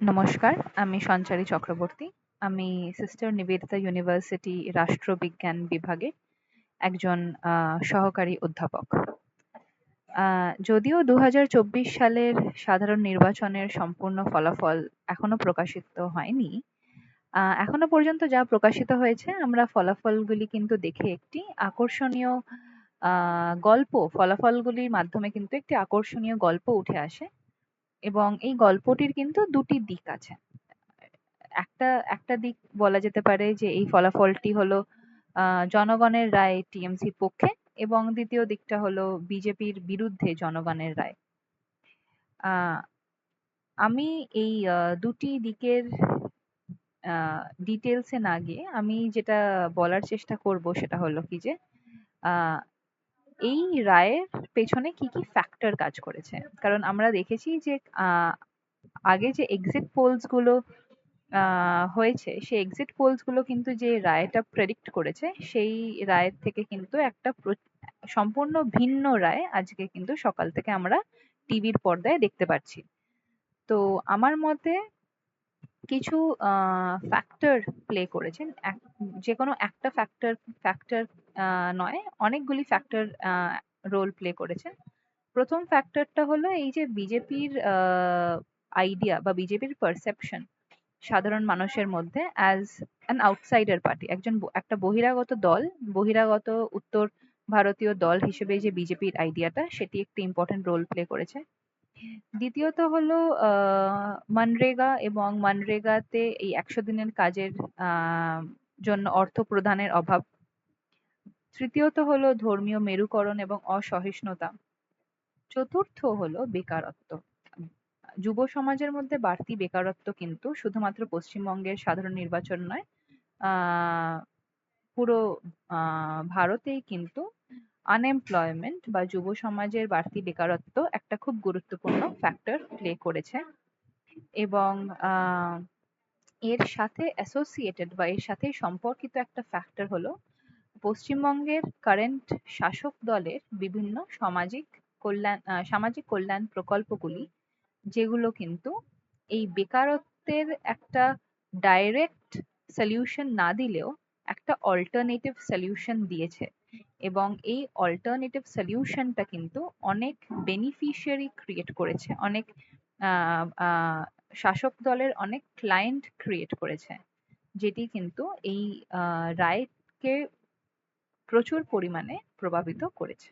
নমস্কার, আমি সঞ্চারী চক্রবর্তী। আমি সিস্টার নিবেদিতা ইউনিভার্সিটি রাষ্ট্রবিজ্ঞান বিভাগে একজন সহকারী অধ্যাপক। যদিও দু হাজার চব্বিশ সালের সাধারণ নির্বাচনের সম্পূর্ণ ফলাফল এখনও প্রকাশিত হয়নি এখনও পর্যন্ত যা প্রকাশিত হয়েছে, আমরা ফলাফলগুলি কিন্তু দেখে একটি আকর্ষণীয় গল্প, ফলাফলগুলির মাধ্যমে কিন্তু একটি আকর্ষণীয় গল্প উঠে আসে। এবং এই গল্পটির কিন্তু দুটি দিক আছে। একটা একটা দিক বলা যেতে পারে যে এই ফলাফলটি হলো জনগণের রায় টিএমসির পক্ষে এবং দ্বিতীয় দিকটা হলো বিজেপির বিরুদ্ধে জনগণের রায়। আমি এই দুটি দিকের ডিটেলসে না গিয়ে আমি যেটা বলার চেষ্টা করব সেটা হলো কি যে এই রায়ের পেছনে কি কি ফ্যাক্টর কাজ করেছে? কারণ আমরা দেখেছি যে আগে যে এক্সিট পোলসগুলো হয়েছে, সেই এক্সিট পোলসগুলো কিন্তু যে রায়টা প্রেডিক্ট করেছে, সেই রায়ের থেকে কিন্তু একটা প্র- সম্পূর্ণ ভিন্ন রায় আজকে কিন্তু সকাল থেকে আমরা টিভির পর্দায় দেখতে পাচ্ছি তো আমার মতে কিছু ফ্যাক্টর প্লে করেছেন। যে কোনো একটা ফ্যাক্টর ফ্যাক্টর নয়, অনেকগুলি ফ্যাক্টর রোল প্লে করেছে প্রথম ফ্যাক্টরটা হলো এই যে বিজেপির আইডিয়া বা বিজেপির পারসেপশন সাধারণ মানুষের মধ্যে অ্যাজ অ্যান আউটসাইডার পার্টি একজন একটা বহিরাগত দল, বহিরাগত উত্তর ভারতীয় দল হিসেবে যে বিজেপির আইডিয়াটা সেটি একটি ইম্পর্টেন্ট রোল প্লে করেছে। দ্বিতীয়ত হলো আহ, মনরেগা এবং মনরেগাতে এই একশো দিনের কাজের আহ, জন্য অর্থ প্রদানের অভাব। তৃতীয়ত হলো ধর্মীয় মেরুকরণ এবং অসহিষ্ণুতা। চতুর্থ হলো বেকারত্ব। যুব সমাজের মধ্যে বাড়তি বেকারত্ব কিন্তু শুধুমাত্র পশ্চিমবঙ্গের সাধারণ নির্বাচন নয় আহ, পুরো আহ, ভারতেই কিন্তু আনএমপ্লয়মেন্ট বা যুব সমাজের বাড়তি বেকারত্ব একটা খুব গুরুত্বপূর্ণ ফ্যাক্টর প্লে করেছে এবং এর সাথে অ্যাসোসিয়েটেড বা এর সাথে সম্পর্কিত একটা ফ্যাক্টর হলো পশ্চিমবঙ্গের কারেন্ট শাসক দলের বিভিন্ন সামাজিক কল্যাণ সামাজিক কল্যাণ প্রকল্পগুলি, যেগুলো কিন্তু এই বেকারত্বের একটা ডাইরেক্ট সলিউশন না দিলেও একটা অল্টারনেটিভ সলিউশন দিয়েছে। এবং এই অল্টারনেটিভ সলিউশনটা কিন্তু অনেক বেনিফিশিয়ারি ক্রিয়েট করেছে, অনেক শাসক দলের অনেক ক্লায়েন্ট ক্রিয়েট করেছে, যেটি কিন্তু এই রায়কে প্রচুর পরিমাণে প্রভাবিত করেছে।